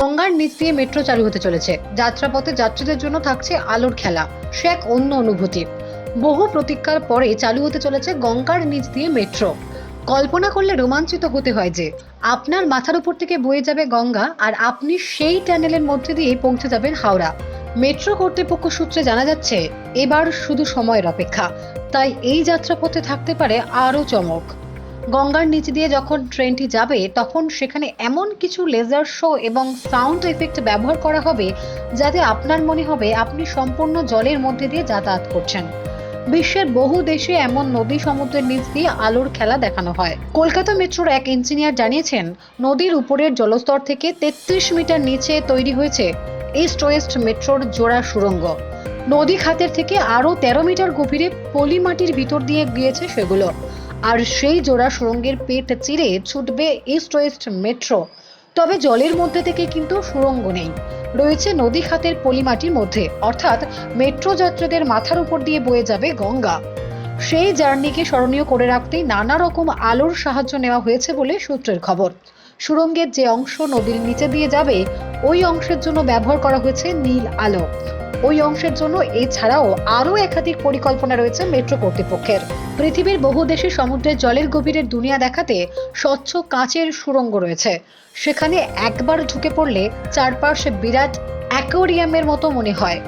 গঙ্গার নিচ দিয়ে মেট্রো চালু হতে চলেছে। যাত্রাপথে যাত্রীদের জন্য থাকছে আলোর খেলা। সে এক অন্য অনুভূতি। বহু প্রতীক্ষার পরে চালু হতে চলেছে গঙ্গার নিচ দিয়ে মেট্রো। কল্পনা করলে রোমাঞ্চিত হতে হয় যে, আপনার মাথার উপর থেকে বয়ে যাবে গঙ্গা আর আপনি সেই টানেলের মধ্যে দিয়ে পৌঁছে যাবেন হাওড়া। মেট্রো কর্তৃপক্ষ সূত্রে জানা যাচ্ছে, এবার শুধু সময়ের অপেক্ষা। তাই এই যাত্রাপথে থাকতে পারে আরও চমক। গঙ্গার নিচ দিয়ে যখন ট্রেনটি যাবে, তখন সেখানে এমন কিছু লেজার শো এবং সাউন্ড এফেক্ট ব্যবহার করা হবে যাতে আপনার মনে হবে আপনি সম্পূর্ণ জলের মধ্যে দিয়ে যাতায়াত করছেন। বিশ্বের বহু দেশে এমন নদী সমুদ্রের নিচ দিয়ে আলোর খেলা দেখানো হয়। কলকাতা মেট্রোর এক ইঞ্জিনিয়ার জানিয়েছেন, নদীর উপরের জলস্তর থেকে তেত্রিশ মিটার নিচে তৈরি হয়েছে ইস্ট ওয়েস্ট মেট্রোর জোড়া সুড়ঙ্গ নদী খাতের থেকে আরও তেরো মিটার গভীরে পলি মাটির ভিতর দিয়ে গিয়েছে সেগুলো। আর সেই জোড়া সুড়ঙ্গের পেট চিরে ছুটবে ইস্ট ওয়েস্ট মেট্রো তবে জলের মধ্যে থেকে কিন্তু সুড়ঙ্গ নেই। রয়েছে নদী খাতের পলিমাটির মধ্যে। অর্থাৎ মেট্রো যাত্রীদের মাথার উপর দিয়ে বয়ে যাবে গঙ্গা। সেই জার্নিকে স্মরণীয় করে রাখতেই নানা রকম আলোর সাহায্য নেওয়া হয়েছে বলে সূত্রের খবর। সুড়ঙ্গের যে অংশ নদীর নিচে দিয়ে যাবে, ওই অংশের জন্য ব্যবহার করা হয়েছে নীল আলো। ওই অংশের জন্য এছাড়াও আরও একাধিক পরিকল্পনা রয়েছে মেট্রো কর্তৃপক্ষের। পৃথিবীর বহু দেশে সমুদ্রের জলের গভীরের দুনিয়া দেখাতে স্বচ্ছ কাঁচের সুড়ঙ্গ রয়েছে। সেখানে একবার ঢুকে পড়লে চারপাশে বিরাট অ্যাকোরিয়ামের মতো মনে হয়।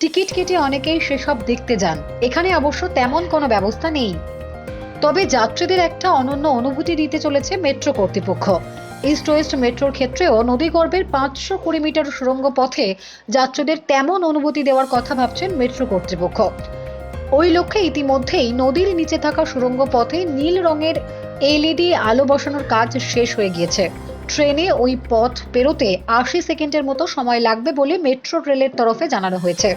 টিকিট কেটে অনেকেই সেসব দেখতে যান। এখানে অবশ্য তেমন কোনো ব্যবস্থা নেই। তবে যাত্রীদের একটা অনন্য অনুভূতি দিতে চলেছে মেট্রো কর্তৃপক্ষ। ইস্ট ওয়েস্ট মেট্রোর ক্ষেত্রেও নদীগর্ভের পাঁচশো কুড়ি মিটার সুড়ঙ্গ পথে যাত্রীদের তেমন অনুভূতি দেওয়ার কথা ভাবছেন মেট্রো কর্তৃপক্ষ। ওই লক্ষ্যে ইতিমধ্যেই নদীর নিচে থাকা সুড়ঙ্গ পথে নীল রঙের এলইডি আলো বসানোর কাজ শেষ হয়ে গিয়েছে। ট্রেনে ওই পথ পেরোতে আশি সেকেন্ডের মতো সময় লাগবে বলে মেট্রো রেলের তরফে জানানো হয়েছে।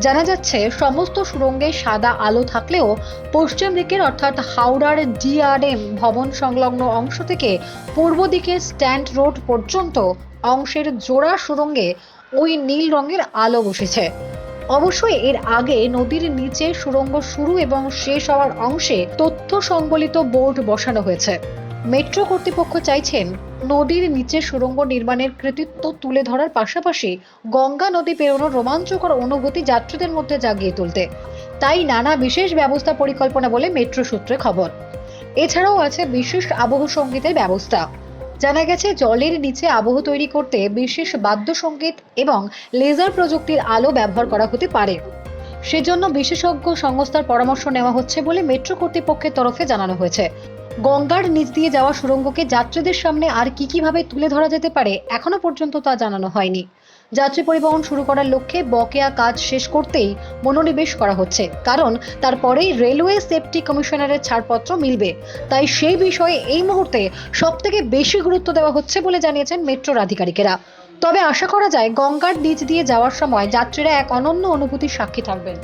জানা যাচ্ছে, সমস্ত সুরঙ্গে সাদা আলো থাকলেও পশ্চিম দিকের অর্থাৎ হাওড়ার ডিআরএম ভবন সংলগ্ন অংশ থেকে পূর্ব দিকে স্ট্যান্ড রোড পর্যন্ত অংশের জোড়া সুরঙ্গে ওই নীল রঙের আলো বসেছে। অবশ্যই এর আগে নদীর নিচে সুড়ঙ্গ শুরু এবং শেষ হওয়ার অংশে তথ্য সংবলিত বোর্ড বসানো হয়েছে। মেট্রো কর্তৃপক্ষ চাইছেন নদীর নিচে সুড়ঙ্গ নির্মাণের কৃতিত্ব তুলে ধরার পাশাপাশি গঙ্গা নদী পেরোনোর রোমাঞ্চকর অনুভূতি যাত্রীদের মধ্যে জাগিয়ে তুলতে। তাই নানা বিশেষ ব্যবস্থা পরিকল্পনা বলে মেট্রো সূত্রে খবর। এছাড়াও আছে বিশেষ আবহ সঙ্গীতের ব্যবস্থা। জানা গেছে, জলের নিচে আবহ তৈরি করতে বিশেষ বাদ্যসঙ্গীত এবং লেজার প্রযুক্তির আলো ব্যবহার করা হতে পারে। সেজন্য বিশেষজ্ঞ সংস্থার পরামর্শ নেওয়া হচ্ছে বলে মেট্রো কর্তৃপক্ষের তরফে জানানো হয়েছে। গঙ্গার নিচ দিয়ে যাওয়া সুড়ঙ্গকে যাত্রীদের সামনে আর কি কীভাবে তুলে ধরা যেতে পারে এখনও পর্যন্ত তা জানানো হয়নি। যাত্রী পরিবহন শুরু করার লক্ষ্যে বকেয়া কাজ শেষ করতেই মনোনিবেশ করা হচ্ছে, কারণ তারপরেই রেলওয়ে সেফটি কমিশনারের ছাড়পত্র মিলবে। তাই সেই বিষয়ে এই মুহূর্তে সব থেকে বেশি গুরুত্ব দেওয়া হচ্ছে বলে জানিয়েছেন মেট্রোর আধিকারিকেরা। তবে আশা করা যায় গঙ্গার নিচ দিয়ে যাওয়ার সময় যাত্রীরা এক অনন্য অনুভূতির সাক্ষী থাকবেন।